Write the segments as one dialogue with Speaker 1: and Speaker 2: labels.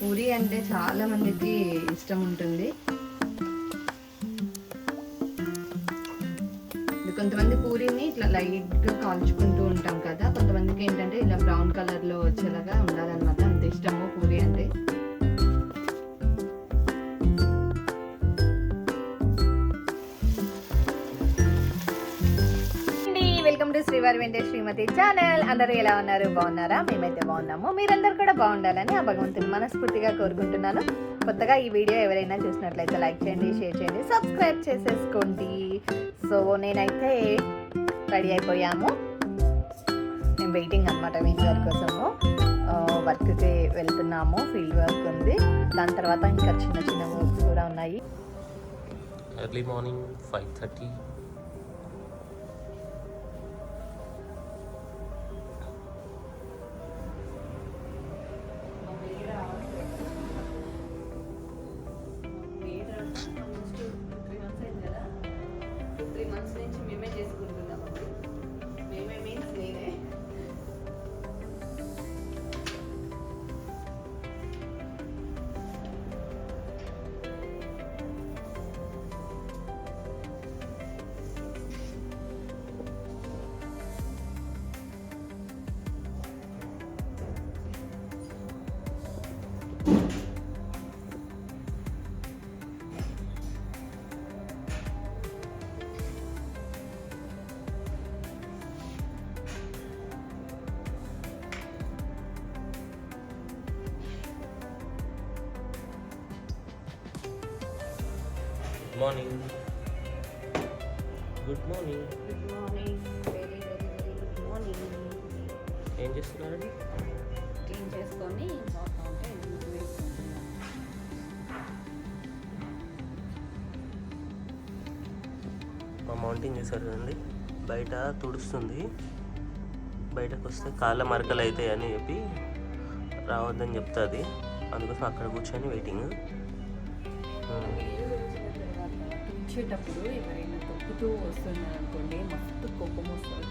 Speaker 1: పూరి అంటే చాలా మందికి ఇష్టం ఉంటుంది. కొంతమంది పూరిని ఇట్లా లైట్గా కాల్చుకుంటూ ఉంటాం కదా కొంతమందికి ఏంటంటే ఇలా బ్రౌన్ కలర్లో వచ్చేలాగా ఉండాలన్నమాట. అంత ఇష్టము పూరి అంటే. టు శ్రీవారి వెంటే శ్రీమతి ఛానల్. అందరూ ఎలా ఉన్నారు? బాగున్నారా? మేమైతే బాగున్నాము. మీరందరూ కూడా బాగుండాలని ఆ భగవంతుని మనస్ఫూర్తిగా కోరుకుంటున్నాను. కొత్తగా ఈ వీడియో ఎవరైనా చూసినట్లయితే లైక్ చేయండి షేర్ చేయండి సబ్స్క్రైబ్ చేసేసుకోండి. సో నేనైతే రెడీ అయిపోయాము. మేము వెయిటింగ్ అనమాట వీటి గారి కోసము. వర్క్కి వెళ్తున్నాము. ఫీల్డ్ వర్క్ ఉంది. దాని తర్వాత ఇంకా చిన్న చిన్న వర్క్స్ కూడా ఉన్నాయి.
Speaker 2: Early morning five thirty morning good morning
Speaker 1: good morning very very very good morning
Speaker 2: ఏం చేస్తున్నారండి?
Speaker 1: క్లీన్ చేసుకొని ఉంటే
Speaker 2: మా మౌంటింగ్ చేశారు కదండి. బయట తుడుస్తుంది. బయటకు వస్తే కాళ్ళ మరకలు అవుతాయి అని చెప్పి రావద్దని చెప్తుంది. అందుకోసం అక్కడ కూర్చొని వెయిటింగ్
Speaker 1: తుంచేటప్పుడు ఎవరైనా తొక్కుతూ వస్తున్నారు అనుకోండి మస్తు కోపం వస్తుంది.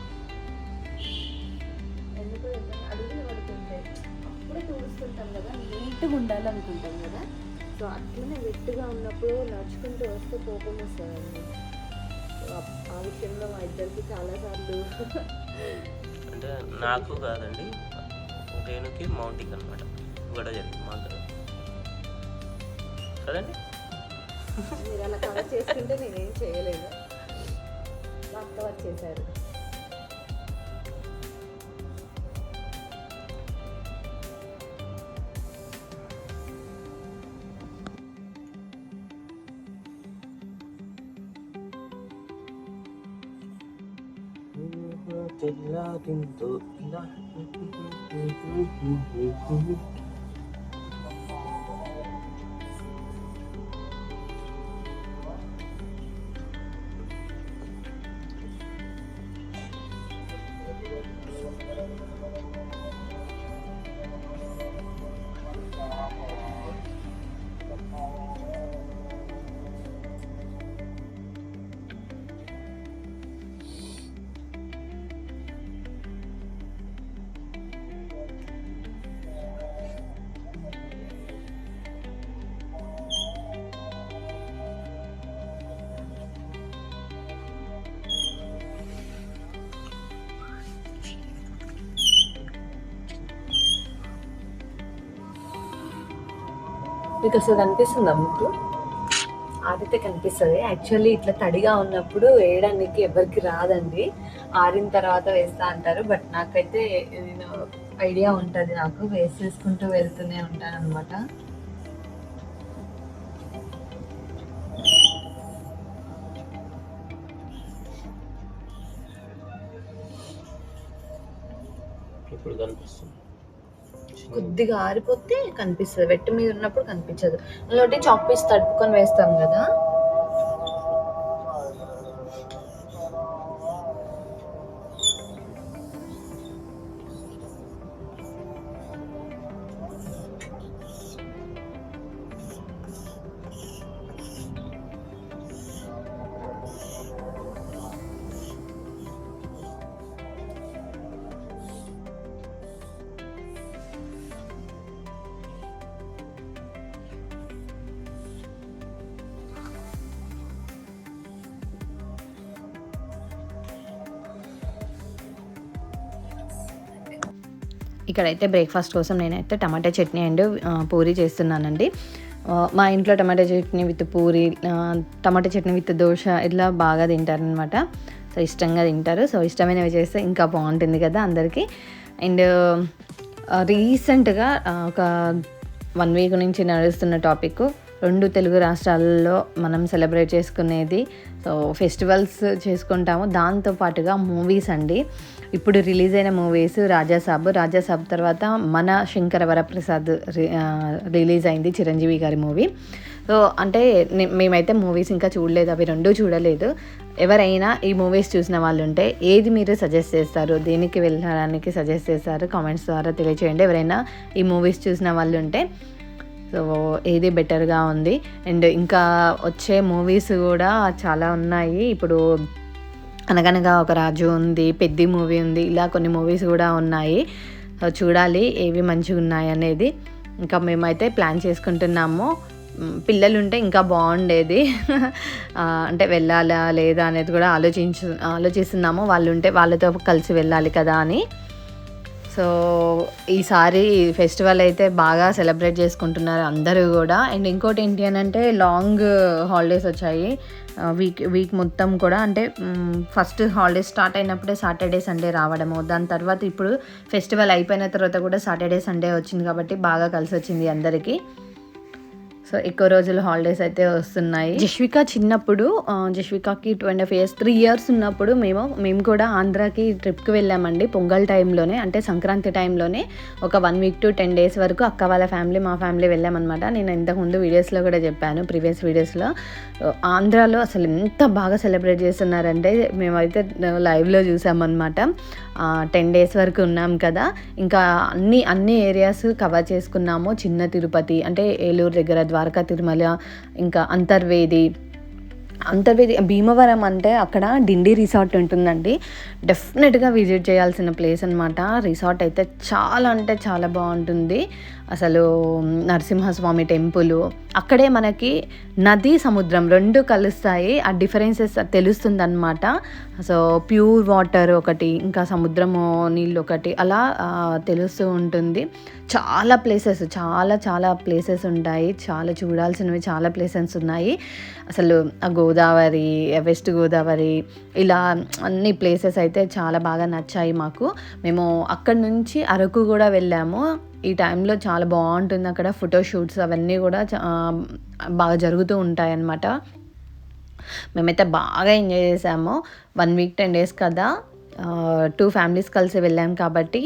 Speaker 1: ఎందుకు ఎవరైనా అడుగులు పడుతుంటాయి. అప్పుడే తుడుస్తుంటాం కదా. నీట్గా ఉండాలనుకుంటాం కదా. సో అట్లనే వెట్టుగా ఉన్నప్పుడు నడుచుకుంటూ వస్తే కోపం వస్తుందండి. సో ఆ- విషయంలో మా ఇద్దరికి చాలాసార్లు
Speaker 2: అంటే నాకు కాదండి రేణుకి మౌంటింగ్ అనమాట గొడవ జరిగింది మా దగ్గర కదండి
Speaker 1: మీరు అలా కవర్ చేసుకుంటే నేనేం చేయలేదు. నాకు కవర్ చేశారు.
Speaker 2: తెల్లారిందో ఇలా
Speaker 1: మీకు అసలు కనిపిస్తుందా మీకు ఆరితే కనిపిస్తుంది. యాక్చువల్లీ ఇట్లా తడిగా ఉన్నప్పుడు వేయడానికి ఎవరికి రాదండి. ఆరిన తర్వాత వేస్తా అంటారు. బట్ నాకైతే నేను ఐడియా ఉంటుంది నాకు. వేసేసుకుంటూ వెళ్తూనే ఉంటాను అనమాట
Speaker 2: ఇప్పుడు కనిపిస్తుంది.
Speaker 1: కొద్దిగా ఆరిపోతే కనిపిస్తుంది. వెట్టు మీద ఉన్నప్పుడు కనిపించదు. అందులో చాక్ పీస్ తడుపుకొని వేస్తాం కదా. ఇక్కడైతే బ్రేక్ఫాస్ట్ కోసం నేనైతే టమాటా చట్నీ అండ్ పూరి చేస్తున్నానండి. మా ఇంట్లో tomato chutney with puri tomato chutney with dosa ఇట్లా బాగా తింటారనమాట సో ఇష్టంగా తింటారు. సో ఇష్టమైనవి చేస్తే ఇంకా బాగుంటుంది కదా అందరికీ. అండ్ రీసెంట్గా ఒక వన్ వీక్ నుంచి నడుస్తున్న టాపిక్ రెండు తెలుగు రాష్ట్రాల్లో మనం సెలబ్రేట్ చేసుకునేది. సో ఫెస్టివల్స్ చేసుకుంటాము. దాంతో పాటుగా మూవీస్ అండి. ఇప్పుడు రిలీజ్ అయిన మూవీస్ రాజాసాబ్ రాజాసాబ్ తర్వాత మన శంకర వరప్రసాద్ రి- రిలీజ్ అయింది చిరంజీవి గారి మూవీ. సో అంటే మేమైతే మూవీస్ ఇంకా చూడలేదు. అవి రెండూ చూడలేదు. ఎవరైనా ఈ మూవీస్ చూసిన వాళ్ళు ఉంటే ఏది మీరు సజెస్ట్ చేస్తారు? దేనికి వెళ్ళడానికి సజెస్ట్ చేస్తారు? కామెంట్స్ ద్వారా తెలియచేయండి. ఎవరైనా ఈ మూవీస్ చూసిన వాళ్ళు ఉంటే సో ఏది బెటర్గా ఉంది. అండ్ ఇంకా వచ్చే మూవీస్ కూడా చాలా ఉన్నాయి. ఇప్పుడు అనగనగా ఒక రాజు ఉంది పెద్ది మూవీ ఉంది ఇలా కొన్ని మూవీస్ కూడా ఉన్నాయి. చూడాలి ఏవి మంచిగా ఉన్నాయి అనేది. ఇంకా మేమైతే ప్లాన్ చేసుకుంటున్నాము. పిల్లలుంటే పిల్లలు ఉంటే ఇంకా బాగుండేది. అంటే వెళ్ళాలా లేదా అనేది కూడా ఆలోచించు ఆలోచిస్తున్నాము. వాళ్ళు ఉంటే వాళ్ళతో కలిసి వెళ్ళాలి కదా అని. సో ఈసారి ఫెస్టివల్ అయితే బాగా సెలబ్రేట్ చేసుకుంటున్నారు అందరూ కూడా. అండ్ ఇంకోటి ఏంటి అని అంటే లాంగ్ హాలిడేస్ వచ్చాయి. వీక్ వీక్ మొత్తం కూడా అంటే ఫస్ట్ హాలిడేస్ స్టార్ట్ అయినప్పుడే సాటర్డే సండే రావడము. దాని తర్వాత ఇప్పుడు ఫెస్టివల్ అయిపోయిన తర్వాత కూడా సాటర్డే సండే వచ్చింది కాబట్టి బాగా కలిసి వచ్చింది అందరికీ. సో ఎక్కువ రోజులు హాలిడేస్ అయితే వస్తున్నాయి. జశ్విక చిన్నప్పుడు జశ్వికకి twenty five years three years ఉన్నప్పుడు మేము మేము కూడా ఆంధ్రాకి ట్రిప్కి వెళ్ళామండి పొంగల్ టైంలోనే అంటే సంక్రాంతి టైంలోనే ఒక one week to ten days వరకు అక్క వాళ్ళ ఫ్యామిలీ మా ఫ్యామిలీ వెళ్ళామన్నమాట. నేను ఇంతకుముందు వీడియోస్లో కూడా చెప్పాను ప్రీవియస్ వీడియోస్లో ఆంధ్రాలో అసలు ఎంత బాగా సెలబ్రేట్ చేస్తున్నారంటే మేమైతే లైవ్లో చూసామన్నమాట. టెన్ డేస్ వరకు ఉన్నాం కదా. ఇంకా అన్ని అన్ని ఏరియాస్ కవర్ చేసుకున్నాము. చిన్న తిరుపతి అంటే ఏలూరు దగ్గర ద్వారకా తిరుమల ఇంకా అంతర్వేది. అంతర్వేది భీమవరం అంటే అక్కడ డిండి రిసార్ట్ ఉంటుందండి. డెఫినెట్గా విజిట్ చేయాల్సిన ప్లేస్ అనమాట రిసార్ట్ అయితే చాలా అంటే చాలా బాగుంటుంది. అసలు నరసింహస్వామి టెంపుల్. అక్కడే మనకి నది సముద్రం రెండు కలుస్తాయి. ఆ డిఫరెన్సెస్ తెలుస్తుంది అనమాట సో ప్యూర్ వాటర్ ఒకటి ఇంకా సముద్రము నీళ్ళు ఒకటి అలా తెలుస్తూ ఉంటుంది. చాలా ప్లేసెస్ చాలా చాలా ప్లేసెస్ ఉంటాయి. చాలా చూడాల్సినవి చాలా ప్లేసెస్ ఉన్నాయి. అసలు ఆ గోదావరి వెస్ట్ గోదావరి ఇలా అన్ని ప్లేసెస్ అయితే చాలా బాగా నచ్చాయి మాకు. మేము అక్కడి నుంచి అరకు కూడా వెళ్ళాము. ఈ టైంలో చాలా బాగుంటుంది అక్కడ. ఫోటో షూట్స్ అవన్నీ కూడా బాగా జరుగుతూ ఉంటాయి అన్నమాట మేమైతే బాగా ఎంజాయ్ చేసాము వన్ వీక్ టెన్ డేస్ కదా. టూ ఫ్యామిలీస్ కలిసి వెళ్ళాం కాబట్టి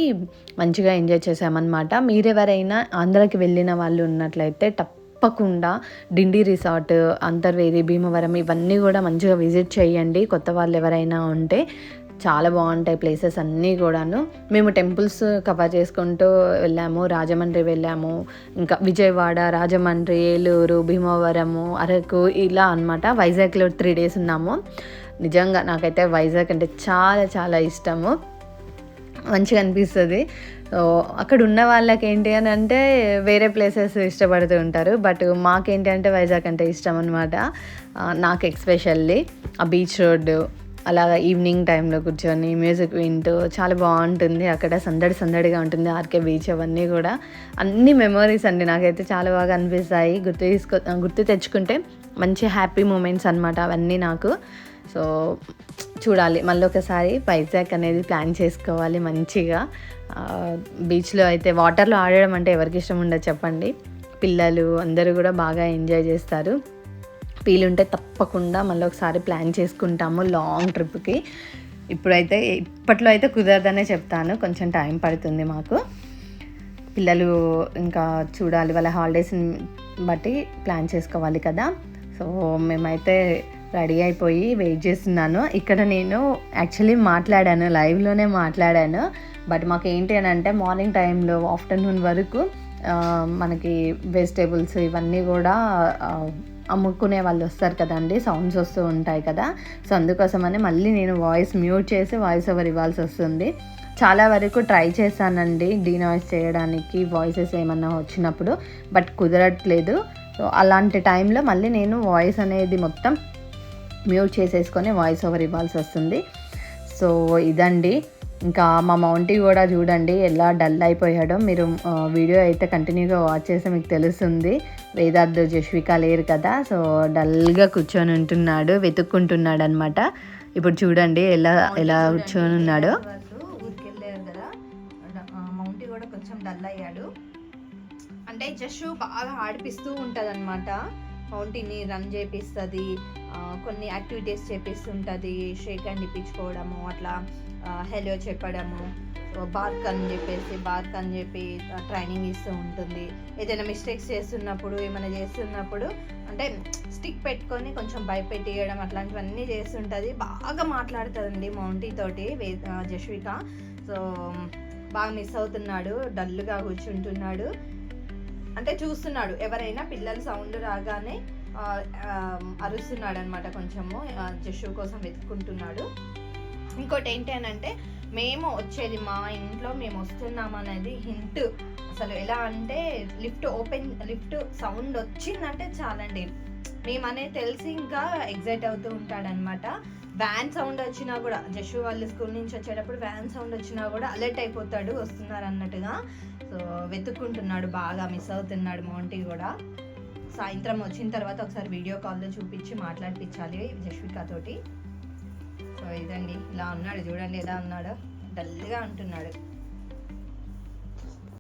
Speaker 1: మంచిగా ఎంజాయ్ చేసామన్నమాట మీరెవరైనా ఆంధ్రాకి వెళ్ళిన వాళ్ళు ఉన్నట్లయితే తప్పకుండా డిండి రిసార్ట్ అంతర్వేది భీమవరం ఇవన్నీ కూడా మంచిగా విజిట్ చేయండి. కొత్త వాళ్ళు ఎవరైనా ఉంటే చాలా బాగుంటాయి ప్లేసెస్ అన్నీ కూడాను. మేము టెంపుల్స్ కవర్ చేసుకుంటూ వెళ్ళాము రాజమండ్రి వెళ్ళాము ఇంకా విజయవాడ రాజమండ్రి ఏలూరు భీమవరము అరకు ఇలా అన్నమాట. వైజాగ్లో త్రీ డేస్ ఉన్నాము. నిజంగా నాకైతే వైజాగ్ అంటే చాలా చాలా ఇష్టము. మంచిగా అనిపిస్తుంది. అక్కడ ఉన్న వాళ్ళకి ఏంటి అని అంటే వేరే ప్లేసెస్ ఇష్టపడుతూ ఉంటారు. బట్ మాకేంటి అంటే వైజాగ్ అంటే ఇష్టం అనమాట నాకు ఎక్స్పెషల్లీ ఆ బీచ్ రోడ్డు అలాగా ఈవినింగ్ టైంలో కూర్చొని మ్యూజిక్ వింటూ చాలా బాగుంటుంది. అక్కడ సందడి సందడిగా ఉంటుంది ఆర్కే బీచ్ అవన్నీ కూడా. అన్ని మెమరీస్ అండి నాకైతే చాలా బాగా అనిపిస్తాయి. గుర్తు తీసుకో గుర్తు తెచ్చుకుంటే మంచి హ్యాపీ మూమెంట్స్ అనమాట అవన్నీ నాకు. సో చూడాలి. మళ్ళీ ఒకసారి వైజాగ్ అనేది ప్లాన్ చేసుకోవాలి మంచిగా. బీచ్లో అయితే వాటర్లో ఆడడం అంటే ఎవరికి ఇష్టం ఉండదు చెప్పండి. పిల్లలు అందరూ కూడా బాగా ఎంజాయ్ చేస్తారు. వీలుంటే తప్పకుండా మళ్ళీ ఒకసారి ప్లాన్ చేసుకుంటాము లాంగ్ ట్రిప్కి. ఇప్పుడైతే ఇప్పట్లో అయితే కుదరదనే చెప్తాను కొంచెం టైం పడుతుంది మాకు. పిల్లలు ఇంకా చూడాలి వాళ్ళ హాలిడేస్ని బట్టి ప్లాన్ చేసుకోవాలి కదా. సో మేమైతే రెడీ అయిపోయి వెయిట్ చేస్తున్నాను. ఇక్కడ నేను యాక్చువల్లీ మాట్లాడాను లైవ్లోనే మాట్లాడాను. బట్ మాకు ఏంటి అని అంటే మార్నింగ్ టైంలో ఆఫ్టర్నూన్ వరకు మనకి వెజిటేబుల్స్ ఇవన్నీ కూడా అమ్ముకునే వాళ్ళు వస్తారు కదండి సౌండ్స్ వస్తూ ఉంటాయి కదా. సో అందుకోసమని మళ్ళీ నేను వాయిస్ మ్యూట్ చేసి వాయిస్ ఓవర్ ఇవ్వాల్సి వస్తుంది. చాలా వరకు ట్రై చేశానండి డీనాయిస్ చేయడానికి వాయిసెస్ ఏమన్నా వచ్చినప్పుడు బట్ కుదరట్లేదు. సో అలాంటి టైంలో మళ్ళీ నేను వాయిస్ అనేది మొత్తం మ్యూట్ చేసేసుకొని వాయిస్ ఓవర్ ఇవ్వాల్సి వస్తుంది. సో ఇదండి.
Speaker 3: ఇంకా మా మౌంటీ కూడా చూడండి ఎలా డల్ అయిపోయాడో. మీరు వీడియో అయితే కంటిన్యూగా వాచ్ చేస్తే మీకు తెలుస్తుంది. వేదార్థ్ జస్విక లేరు కదా సో డల్గా కూర్చొని ఉంటున్నాడు వెతుక్కుంటున్నాడు అనమాట ఇప్పుడు చూడండి ఎలా ఎలా కూర్చొని ఉన్నాడో. మౌంటీ కూడా కొంచెం డల్ అయ్యాడు. అంటే జస్ట్ బాగా ఆడిపిస్తూ ఉంటుంది అనమాట మౌంటీని రన్ చేపిస్తుంది. కొన్ని యాక్టివిటీస్ చేపిస్తుంటుంది. షేక్ హ్యాండ్ ఇప్పించుకోవడము అట్లా హెలో చెప్పడము. బార్క్ అని చెప్పేసి బార్క్ అని చెప్పి ట్రైనింగ్ ఇస్తూ ఉంటుంది. ఏదైనా మిస్టేక్స్ చేస్తున్నప్పుడు ఏమైనా చేస్తున్నప్పుడు అంటే స్టిక్ పెట్టుకొని కొంచెం భయపెట్టియడం అట్లాంటివన్నీ చేస్తుంటుంది. బాగా మాట్లాడుతుందండి మౌంటీ తోటి వే జస్విక సో బాగా మిస్ అవుతున్నాడు డల్గా కూర్చుంటున్నాడు. అంటే చూస్తున్నాడు. ఎవరైనా పిల్లలు సౌండ్ రాగానే అరుస్తున్నాడు అనమాట కొంచెము జషు కోసం వెతుక్కుంటున్నాడు. ఇంకోటి ఏంటి అని అంటే మేము వచ్చేది మా ఇంట్లో మేము వస్తున్నాం అనేది హింట్. అసలు ఎలా అంటే లిఫ్ట్ ఓపెన్ లిఫ్ట్ సౌండ్ వచ్చిందంటే చాలండి. మేమనే తెలిసి ఇంకా ఎగ్జైట్ అవుతూ ఉంటాడనమాట. వ్యాన్ సౌండ్ వచ్చినా కూడా జషు వాళ్ళ స్కూల్ నుంచి వచ్చేటప్పుడు వ్యాన్ సౌండ్ వచ్చినా కూడా అలర్ట్ అయిపోతాడు వస్తున్నారు అన్నట్టుగా. సో వెతుక్కుంటున్నాడు బాగా మిస్ అవుతున్నాడు మౌంటీ కూడా. సాయంత్రం వచ్చిన తర్వాత ఒకసారి వీడియో కాల్లో చూపించి మాట్లాడిపించాలి జష్వికతోటి సో ఇదండి ఇలా ఉన్నాడు చూడండి ఎలా ఉన్నాడో. డల్గా అంటున్నాడు